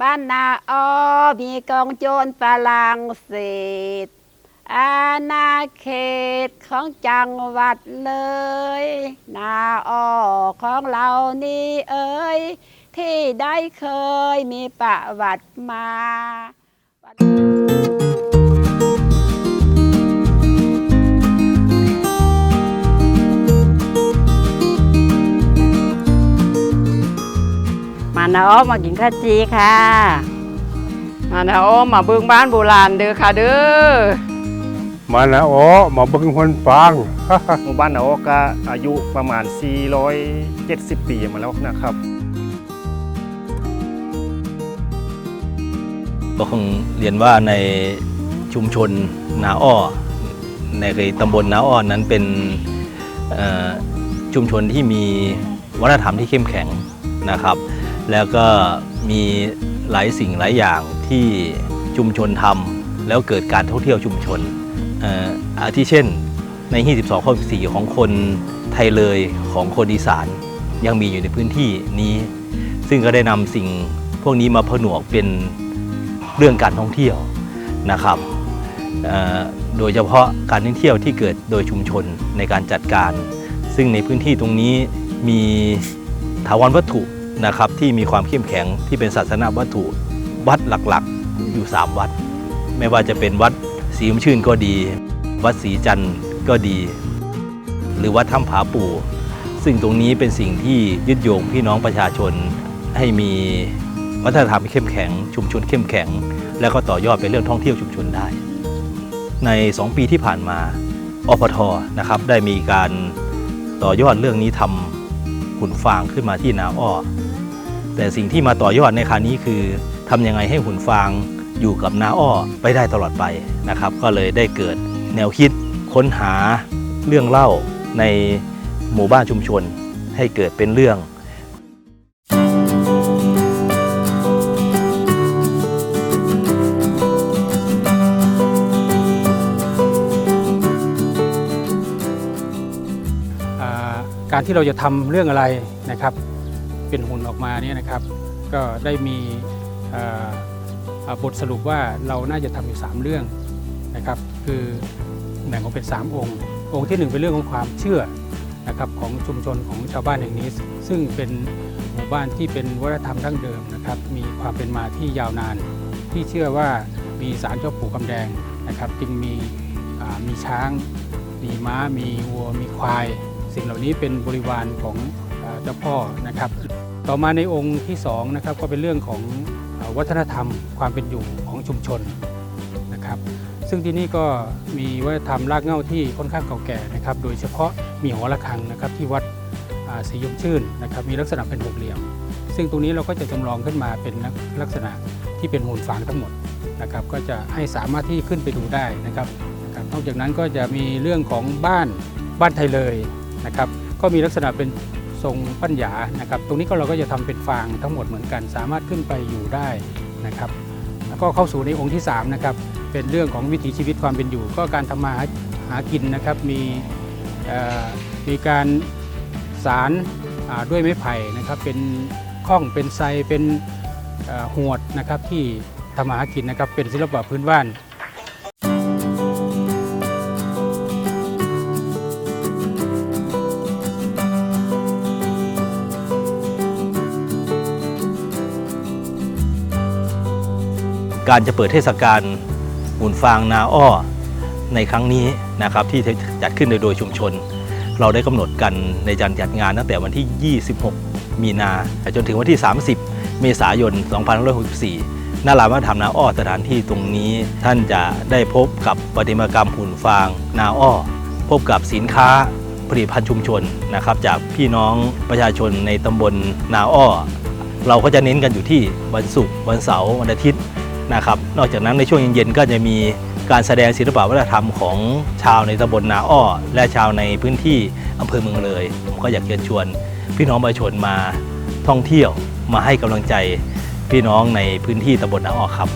บ้านนาออมีกองโจรฝรั่งเศส อาณาเขตของจังหวัดเลย นาออของเรานี่เอ้ยที่ได้เคยมีประวัติมา นาอ้อมากินข้าวจีค่ะมานะโอ้มาเบิ่งบ้านโบราณเด้อค่ะเด้อมานะโอ้มาเบิ่งคนฟางหมู่บ้านนาโอก็อายุประมาณ 470 ปีมาแล้วนะครับก็คงเรียนว่าในชุมชนนาอ้อในตำบลนาอ้อนั้นเป็นเอ่อชุมชนที่มีวัฒนธรรมที่เข้มแข็งนะครับ แล้วก็มีหลายสิ่งหลายอย่างที่ชุมชนทำแล้วเกิดการท่องเที่ยวชุมชนอ่าทิเช่นใน 22ข้อ4ของคนไทยเลยของคนอีสานยังมีอยู่ในพื้นที่นี้ ซึ่งก็ได้นำสิ่งพวกนี้มาผนวกเป็นเรื่องการท่องเที่ยวนะครับอ่อโดยเฉพาะการท่องเที่ยวที่เกิดโดยชุมชนในการจัดการ ซึ่งในพื้นที่ตรงนี้มีถาวรวัตถุ นะครับที่มีความเข้มแข็งที่เป็นศาสนาวัตถุวัดหลักๆอยู่ 3 วัด ไม่ว่าจะเป็นวัดศรีมชื่นก็ดี วัดศรีจันทร์ก็ดี หรือวัดถ้ำผาปู่ ซึ่งตรงนี้เป็นสิ่งที่ยึดโยงพี่น้องประชาชนให้มีวัฒนธรรมเข้มแข็ง ชุมชนเข้มแข็ง แล้วก็ต่อยอดเป็นเรื่องท่องเที่ยวชุมชนได้ ใน 2 ปีที่ผ่านมาอปทนะครับได้มีการต่อยอดเรื่องนี้ทำหุ่นฟางขึ้นมาที่นาอ้อ แต่สิ่งที่มาต่อยอดในคราวนี้คือทำยังไงให้หุ่นฟางอยู่กับนาอ้อไปได้ตลอดไปนะครับ ก็เลยได้เกิดแนวคิดค้นหาเรื่องเล่าในหมู่บ้านชุมชน ให้เกิดเป็นเรื่องการที่เราจะทำเรื่องอะไรนะครับ เป็นหุ่นออกมาเนี่ยนะครับ ก็ได้มีบทสรุปว่าเราน่าจะทำอยู่ 3 เรื่องนะครับ คือแบ่งออกเป็น 3 องค์ องค์ที่ 1 เป็นเรื่องของความเชื่อนะครับของชุมชนของชาวบ้านแห่งนี้ ซึ่งเป็นหมู่บ้านที่เป็นวัฒนธรรมดั้งเดิมนะครับ มีความเป็นมาที่ยาวนาน ที่เชื่อว่ามีสารเจ้าปู่กำแดงนะครับ จึงมีมีช้าง มีม้า มีวัว มีควาย สิ่งเหล่านี้เป็นบริวารของ เจ้าพ่อนะครับ ต่อมาในองค์ที่สองนะครับก็เป็นเรื่องของวัฒนธรรมความเป็นอยู่ของชุมชนนะครับซึ่งที่นี่ก็มีวัฒนธรรมรากเหง้าที่ค่อนข้างเก่าแก่นะครับ โดยเฉพาะมีหอระฆังนะครับที่วัดศรียมชื่นนะครับมีลักษณะเป็นหกเหลี่ยม ซึ่งตรงนี้เราก็จะจำลองขึ้นมาเป็นลักษณะที่เป็นหุ่นฟางทั้งหมดนะครับก็จะให้สามารถที่ขึ้นไปดูได้นะครับนะครับนอกจากนั้นก็จะมีเรื่องของบ้านบ้านไทยเลยนะครับก็มีลักษณะเป็น ทรงปัญญานะครับ ตรงนี้ก็เราก็จะทำเป็นฟางทั้งหมดเหมือนกัน สามารถขึ้นไปอยู่ได้นะครับ แล้วก็เข้าสู่ในองค์ที่สามนะครับเป็นเรื่องของวิถีชีวิตความเป็นอยู่ ก็การทำมาหาหากินนะครับมีมีการสารด้วยไม้ไผ่นะครับเป็นข้องเป็นไซเป็นหวดนะครับที่ทำมาหากินนะครับเป็นศิลปะพื้นบ้าน การจะเปิดเทศกาลหุ่นฟางนาอ้อในครั้งนี้นะครับที่จัดขึ้นโดยชุมชน เราได้กำหนดกันในการจัดงานตั้งแต่วันที่ 26 มีนาจนถึงวันที่ 30 เมษายน 2564ณลานวัฒนธรรมนาอ้อสถานที่ตรงนี้ท่านจะได้พบกับประติมากรรมหุ่นฟางนาอ้อพบกับสินค้าผลิตภัณฑ์ชุมชนนะครับจากพี่น้องประชาชนในตำบลนาอ้อ เราก็จะเน้นกันอยู่ที่วันศุกร์วันเสาร์วันอาทิตย์ นะครับ นอกจากนั้นในช่วงเย็นๆก็จะมีการแสดงศิลปวัฒนธรรมของชาวในตำบลนาอ้อ และชาวในพื้นที่อำเภอเมืองเลย ผมก็อยากเชิญชวน พี่น้องประชาชนมาท่องเที่ยวมาให้กำลังใจพี่น้องในพื้นที่ตำบลนาอ้อครับ